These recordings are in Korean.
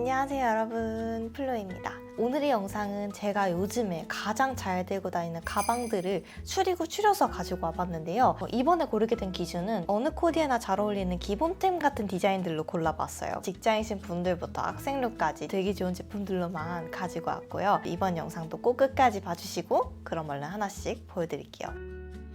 안녕하세요 여러분. 플로입니다. 오늘의 영상은 제가 요즘에 가장 잘 들고 다니는 가방들을 추리고 추려서 가지고 와봤는데요. 어, 이번에 고르게 된 기준은 어느 코디에나 잘 어울리는 기본템 같은 디자인들로 골라봤어요. 직장이신 분들부터 학생룩까지 되게 좋은 제품들로만 가지고 왔고요. 이번 영상도 꼭 끝까지 봐주시고 그럼 얼른 하나씩 보여드릴게요. 첫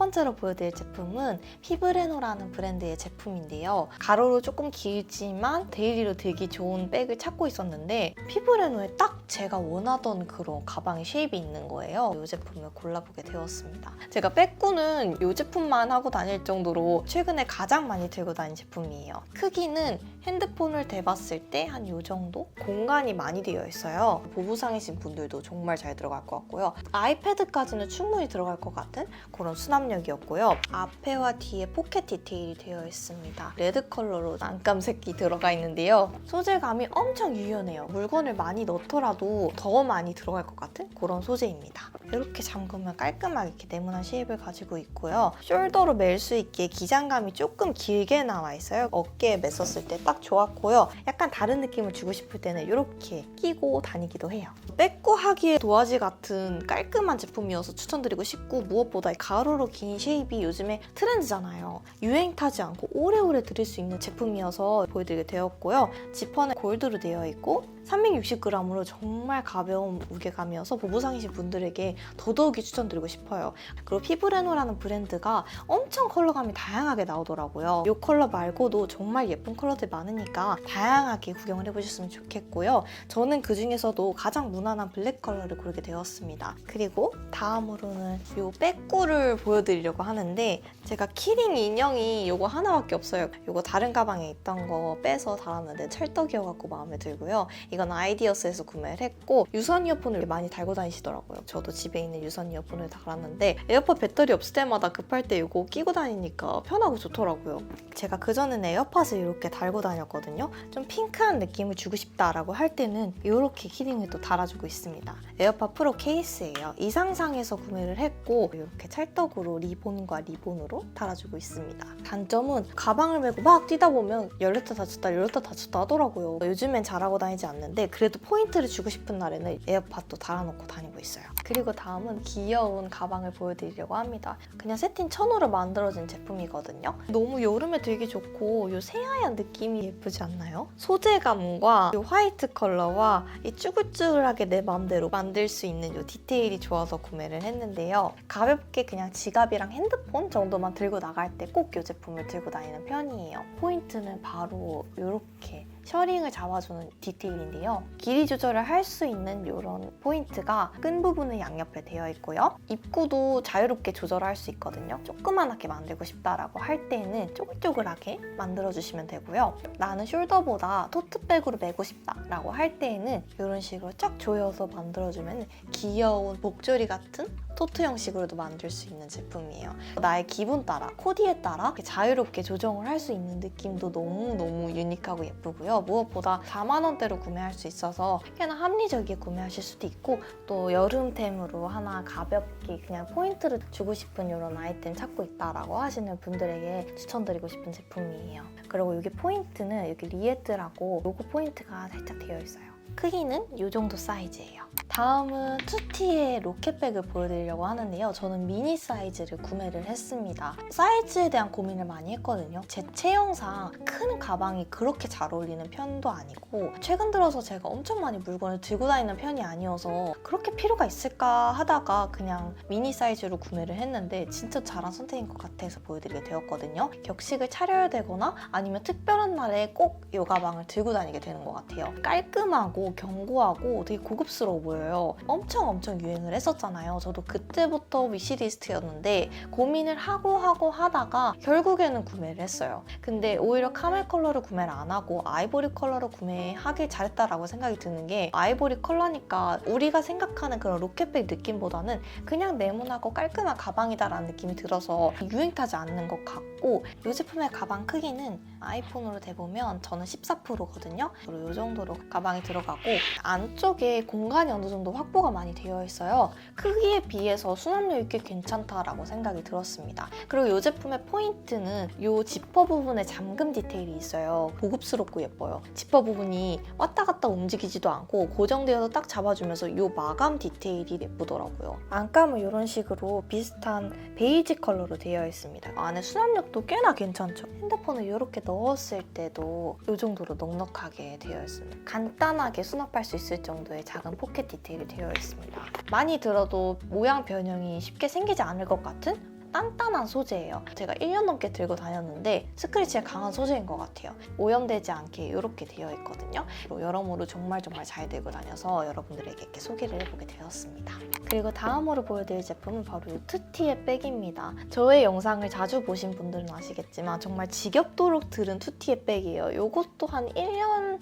번째로 보여드릴 제품은 피브레노라는 브랜드의 제품인데요. 가로로 조금 길지만 데일리로 들기 좋은 백을 찾고 있었는데 피브레노에 딱 제가 원하던 그런 가방의 쉐입이 있는 거예요. 이 제품을 골라보게 되었습니다. 제가 백구는 이 제품만 하고 다닐 정도로 최근에 가장 많이 들고 다닌 제품이에요. 크기는 핸드폰을 대봤을 때 한 이 정도? 공간이 많이 되어 있어요. 보부상이신 분들도 정말 잘 들어갈 것 같고요. 아이패드까지는 충분히 들어갈 것 같은 그런 수납 력이었고요. 앞에와 뒤에 포켓 디테일이 되어 있습니다. 레드 컬러로 안감색이 들어가 있는데요. 소재감이 엄청 유연해요. 물건을 많이 넣더라도 더 많이 들어갈 것 같은 그런 소재입니다. 이렇게 잠그면 깔끔하게 이렇게 네모난 쉐입을 가지고 있고요. 숄더로 멜 수 있게 기장감이 조금 길게 나와 있어요. 어깨에 맸었을 때 딱 좋았고요. 약간 다른 느낌을 주고 싶을 때는 이렇게 끼고 다니기도 해요. 빼고 하기에 도화지 같은 깔끔한 제품이어서 추천드리고 싶고 무엇보다 가로로 긴 쉐입이 요즘에 트렌드잖아요. 유행 타지 않고 오래오래 들을 수 있는 제품이어서 보여드리게 되었고요. 지퍼는 골드로 되어 있고 360g으로 정말 가벼운 무게감이어서 보부상이신 분들에게 더더욱이 추천드리고 싶어요. 그리고 피브레노라는 브랜드가 엄청 컬러감이 다양하게 나오더라고요. 이 컬러 말고도 정말 예쁜 컬러들 많으니까 다양하게 구경을 해보셨으면 좋겠고요. 저는 그 중에서도 가장 무난한 블랙 컬러를 고르게 되었습니다. 그리고 다음으로는 이 백구를 보여드 리려고 하는데 제가 키링 인형이 이거 하나밖에 없어요. 이거 다른 가방에 있던 거 빼서 달았는데 찰떡이어갖고 마음에 들고요. 이건 아이디어스에서 구매를 했고 유선 이어폰을 많이 달고 다니시더라고요. 저도 집에 있는 유선 이어폰을 달았는데 에어팟 배터리 없을 때마다 급할 때 이거 끼고 다니니까 편하고 좋더라고요. 제가 그전에는 에어팟을 이렇게 달고 다녔거든요. 좀 핑크한 느낌을 주고 싶다라고 할 때는 이렇게 키링을 또 달아주고 있습니다. 에어팟 프로 케이스예요. 이상상에서 구매를 했고 이렇게 찰떡으로 리본과 리본으로 달아주고 있습니다. 단점은 가방을 메고 막 뛰다 보면 열렸다 닫혔다 열렸다 닫혔다 하더라고요. 요즘엔 잘하고 다니지 않는데 그래도 포인트를 주고 싶은 날에는 에어팟도 달아놓고 다니고 있어요. 그리고 다음은 귀여운 가방을 보여드리려고 합니다. 그냥 세틴 천으로 만들어진 제품이거든요. 너무 여름에 들기 좋고 이 새하얀 느낌이 예쁘지 않나요? 소재감과 이 화이트 컬러와 이 쭈글쭈글하게 내 마음대로 만들 수 있는 이 디테일이 좋아서 구매를 했는데요. 가볍게 그냥 지갑 이랑 핸드폰 정도만 들고 나갈 때 꼭 이 제품을 들고 다니는 편이에요. 포인트는 바로 이렇게 셔링을 잡아주는 디테일인데요. 길이 조절을 할 수 있는 이런 포인트가 끈 부분은 양옆에 되어 있고요. 입구도 자유롭게 조절할 수 있거든요. 조그만하게 만들고 싶다라고 할 때는 쪼글쪼글하게 만들어주시면 되고요. 나는 숄더보다 토트백으로 메고 싶다라고 할 때에는 이런 식으로 쫙 조여서 만들어주면 귀여운 목줄이 같은 토트 형식으로도 만들 수 있는 제품이에요. 나의 기분 따라, 코디에 따라 자유롭게 조정을 할 수 있는 느낌도 너무너무 유니크하고 예쁘고요. 무엇보다 4만 원대로 구매할 수 있어서 꽤나 합리적이게 구매하실 수도 있고 또 여름템으로 하나 가볍게 그냥 포인트를 주고 싶은 이런 아이템 찾고 있다라고 하시는 분들에게 추천드리고 싶은 제품이에요. 그리고 이게 포인트는 여기 리에트라고 로고 포인트가 살짝 되어 있어요. 크기는 이 정도 사이즈예요. 다음은 투티의 로켓백을 보여드리려고 하는데요. 저는 미니 사이즈를 구매를 했습니다. 사이즈에 대한 고민을 많이 했거든요. 제 체형상 큰 가방이 그렇게 잘 어울리는 편도 아니고 최근 들어서 제가 엄청 많이 물건을 들고 다니는 편이 아니어서 그렇게 필요가 있을까 하다가 그냥 미니 사이즈로 구매를 했는데 진짜 잘한 선택인 것 같아서 보여드리게 되었거든요. 격식을 차려야 되거나 아니면 특별한 날에 꼭 이 가방을 들고 다니게 되는 것 같아요. 깔끔하고 견고하고 되게 고급스러워 보여요. 엄청 엄청 유행을 했었잖아요. 저도 그때부터 위시리스트였는데 고민을 하고 하고 하다가 결국에는 구매를 했어요. 근데 오히려 카멜 컬러를 구매를 안 하고 아이보리 컬러로 구매하길 잘했다라고 생각이 드는 게 아이보리 컬러니까 우리가 생각하는 그런 로켓백 느낌보다는 그냥 네모나고 깔끔한 가방이다라는 느낌이 들어서 유행 타지 않는 것 같고 이 제품의 가방 크기는 아이폰으로 대보면 저는 14%거든요. 그리고 이 정도로 가방이 들어가고 안쪽에 공간이 어느 정도 확보가 많이 되어 있어요. 크기에 비해서 수납력이 꽤 괜찮다라고 생각이 들었습니다. 그리고 이 제품의 포인트는 이 지퍼 부분에 잠금 디테일이 있어요. 고급스럽고 예뻐요. 지퍼 부분이 왔다 갔다 움직이지도 않고 고정되어서 딱 잡아주면서 이 마감 디테일이 예쁘더라고요. 안감은 이런 식으로 비슷한 베이지 컬러로 되어 있습니다. 안에 수납력도 꽤나 괜찮죠. 핸드폰을 이렇게 넣었을 때도 이 정도로 넉넉하게 되어 있습니다. 간단하게 수납할 수 있을 정도의 작은 포켓 디테일이 되어 있습니다. 많이 들어도 모양 변형이 쉽게 생기지 않을 것 같은 단단한 소재예요. 제가 1년 넘게 들고 다녔는데 스크래치가 강한 소재인 것 같아요. 오염되지 않게 이렇게 되어 있거든요. 여러모로 정말 정말 잘 들고 다녀서 여러분들에게 이렇게 소개를 해보게 되었습니다. 그리고 다음으로 보여드릴 제품은 바로 이 투티의 백입니다. 저의 영상을 자주 보신 분들은 아시겠지만 정말 지겹도록 들은 투티의 백이에요. 이것도 한 1년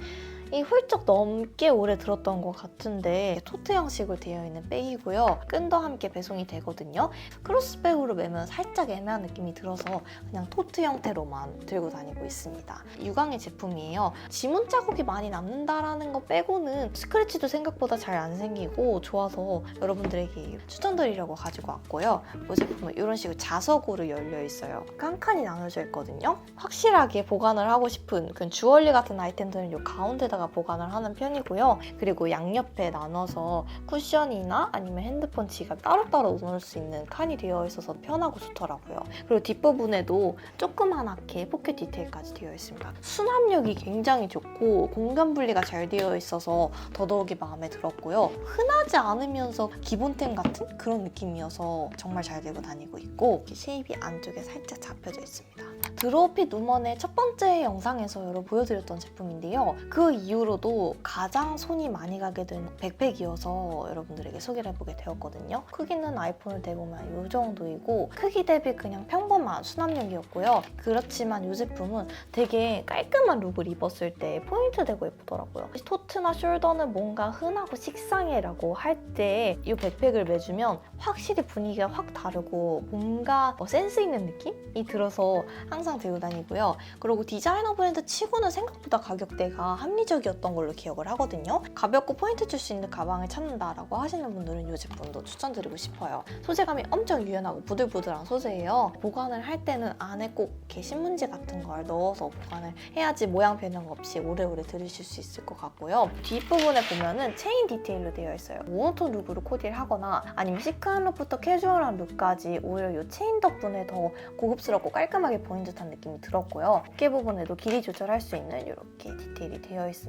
이 훌쩍 넘게 오래 들었던 것 같은데 토트 형식으로 되어 있는 백이고요. 끈도 함께 배송이 되거든요. 크로스백으로 매면 살짝 애매한 느낌이 들어서 그냥 토트 형태로만 들고 다니고 있습니다. 유광의 제품이에요. 지문 자국이 많이 남는다라는 거 빼고는 스크래치도 생각보다 잘 안 생기고 좋아서 여러분들에게 추천드리려고 가지고 왔고요. 이 제품은 이런 식으로 자석으로 열려 있어요. 칸칸이 나눠져 있거든요. 확실하게 보관을 하고 싶은 그 주얼리 같은 아이템들은 이 가운데다 가 보관을 하는 편이고요. 그리고 양옆에 나눠서 쿠션이나 아니면 핸드폰 지갑 따로따로 넣을 수 있는 칸이 되어 있어서 편하고 좋더라고요. 그리고 뒷부분에도 조그만하게 포켓 디테일까지 되어 있습니다. 수납력이 굉장히 좋고 공간 분리가 잘 되어 있어서 더더욱이 마음에 들었고요. 흔하지 않으면서 기본템 같은 그런 느낌이어서 정말 잘 들고 다니고 있고 쉐입이 안쪽에 살짝 잡혀져 있습니다. 드로핏 우먼의 첫 번째 영상에서 여러 보여드렸던 제품인데요. 그 이후로도 가장 손이 많이 가게 된 백팩이어서 여러분들에게 소개를 해보게 되었거든요. 크기는 아이폰을 대보면 이 정도이고 크기 대비 그냥 평범한 수납력이었고요. 그렇지만 이 제품은 되게 깔끔한 룩을 입었을 때 포인트 되고 예쁘더라고요. 토트나 숄더는 뭔가 흔하고 식상해라고 할 때 이 백팩을 매주면 확실히 분위기가 확 다르고 뭔가 뭐 센스 있는 느낌이 들어서 항상 들고 다니고요. 그리고 디자이너 브랜드 치고는 생각보다 가격대가 합리적 이었던 걸로 기억을 하거든요. 가볍고 포인트 줄 수 있는 가방을 찾는다라고 하시는 분들은 이 제품도 추천드리고 싶어요. 소재감이 엄청 유연하고 부들부들한 소재예요. 보관을 할 때는 안에 꼭 이렇게 신문지 같은 걸 넣어서 보관을 해야지 모양 변형 없이 오래오래 들으실 수 있을 것 같고요. 뒷부분에 보면은 체인 디테일로 되어 있어요. 모노톤 룩으로 코디를 하거나 아니면 시크한 룩부터 캐주얼한 룩까지 오히려 이 체인 덕분에 더 고급스럽고 깔끔하게 보인 듯한 느낌이 들었고요. 어깨 부분에도 길이 조절할 수 있는 이렇게 디테일이 되어 있습니다.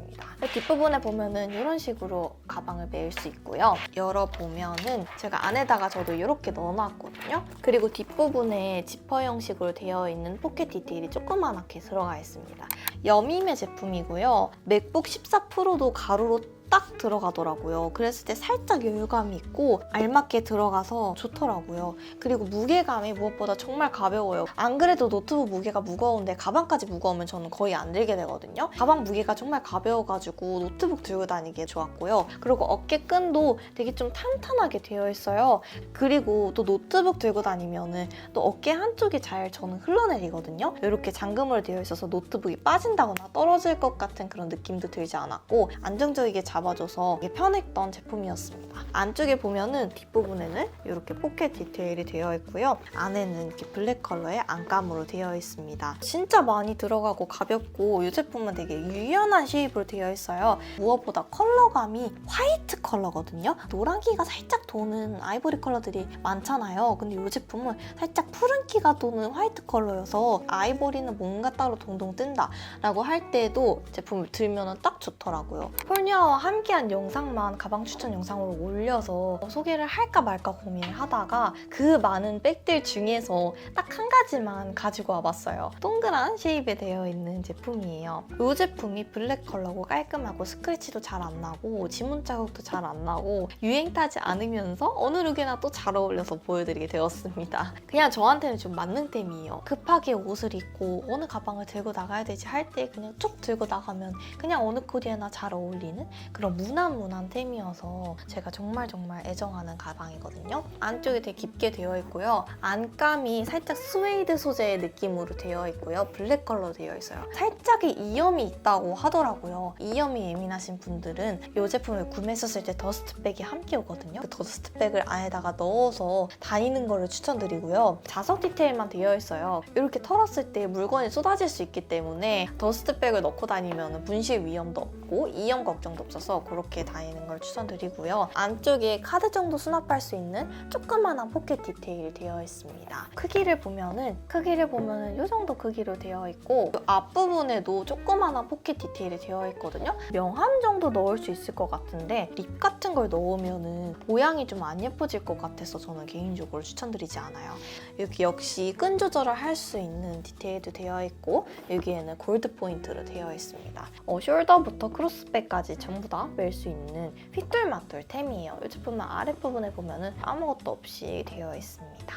뒷부분에 보면은 이런 식으로 가방을 매일 수 있고요. 열어보면은 제가 안에다가 저도 이렇게 넣어놨거든요. 그리고 뒷부분에 지퍼 형식으로 되어 있는 포켓 디테일이 조그맣게 들어가 있습니다. 여밈의 제품이고요. 맥북 14 프로도 가로로 딱 들어가더라고요. 그랬을 때 살짝 여유감이 있고 알맞게 들어가서 좋더라고요. 그리고 무게감이 무엇보다 정말 가벼워요. 안 그래도 노트북 무게가 무거운데 가방까지 무거우면 저는 거의 안 들게 되거든요. 가방 무게가 정말 가벼워가지고 노트북 들고 다니기에 좋았고요. 그리고 어깨끈도 되게 좀 탄탄하게 되어 있어요. 그리고 또 노트북 들고 다니면은 또 어깨 한쪽이 잘 저는 흘러내리거든요. 이렇게 잠금으로 되어 있어서 노트북이 빠진다거나 떨어질 것 같은 그런 느낌도 들지 않았고 안정적이게 잡 아줘서 이게 편했던 제품이었습니다. 안쪽에 보면은 뒷부분에는 이렇게 포켓 디테일이 되어 있고요. 안에는 이렇게 블랙 컬러의 안감으로 되어 있습니다. 진짜 많이 들어가고 가볍고 이 제품은 되게 유연한 쉐입으로 되어 있어요. 무엇보다 컬러감이 화이트 컬러거든요. 노란기가 살짝 도는 아이보리 컬러들이 많잖아요. 근데 이 제품은 살짝 푸른기가 도는 화이트 컬러여서 아이보리는 뭔가 따로 동동 뜬다 라고 할 때도 제품을 들면 딱 좋더라고요. 폴니아와 함께한 영상만 가방 추천 영상으로 올려서 소개를 할까 말까 고민을 하다가 그 많은 백들 중에서 딱 한 가지만 가지고 와봤어요. 동그란 쉐입에 되어 있는 제품이에요. 이 제품이 블랙 컬러고 깔끔하고 스크래치도 잘 안 나고 지문 자국도 잘 안 나고 유행 타지 않으면서 어느 룩에나 또 잘 어울려서 보여드리게 되었습니다. 그냥 저한테는 좀 만능템이에요. 급하게 옷을 입고 어느 가방을 들고 나가야 되지 할 때 그냥 쭉 들고 나가면 그냥 어느 코디에나 잘 어울리는 그런 무난무난 템이어서 제가 정말 정말 애정하는 가방이거든요. 안쪽이 되게 깊게 되어 있고요. 안감이 살짝 스웨이드 소재의 느낌으로 되어 있고요. 블랙 컬러 되어 있어요. 살짝의 이염이 있다고 하더라고요. 이염이 예민하신 분들은 이 제품을 구매했었을 때 더스트백이 함께 오거든요. 그 더스트백을 안에다가 넣어서 다니는 거를 추천드리고요. 자석 디테일만 되어 있어요. 이렇게 털었을 때 물건이 쏟아질 수 있기 때문에 더스트백을 넣고 다니면 분실 위험도 없고 이염 걱정도 없어서 그렇게 다니는 걸 추천드리고요. 안쪽에 카드 정도 수납할 수 있는 조그만한 포켓 디테일이 되어 있습니다. 크기를 보면은 크기를 보면은 이 정도 크기로 되어 있고 그 앞부분에도 조그만한 포켓 디테일이 되어 있거든요. 명함 정도 넣을 수 있을 것 같은데 립 같은 걸 넣으면은 모양이 좀 안 예뻐질 것 같아서 저는 개인적으로 추천드리지 않아요. 여기 역시 끈 조절을 할 수 있는 디테일도 되어 있고 여기에는 골드 포인트로 되어 있습니다. 어, 숄더부터 크로스백까지 전부 다 멜 수 있는 핏돌마돌 템이에요. 이 제품은 아랫부분에 보면은 아무것도 없이 되어 있습니다.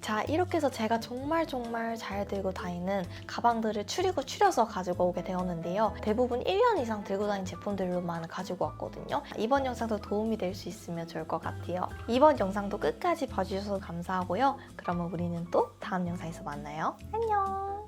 자 이렇게 해서 제가 정말 정말 잘 들고 다니는 가방들을 추리고 추려서 가지고 오게 되었는데요. 대부분 1년 이상 들고 다니는 제품들로만 가지고 왔거든요. 이번 영상도 도움이 될 수 있으면 좋을 것 같아요. 이번 영상도 끝까지 봐주셔서 감사하고요. 그러면 우리는 또 다음 영상에서 만나요. 안녕!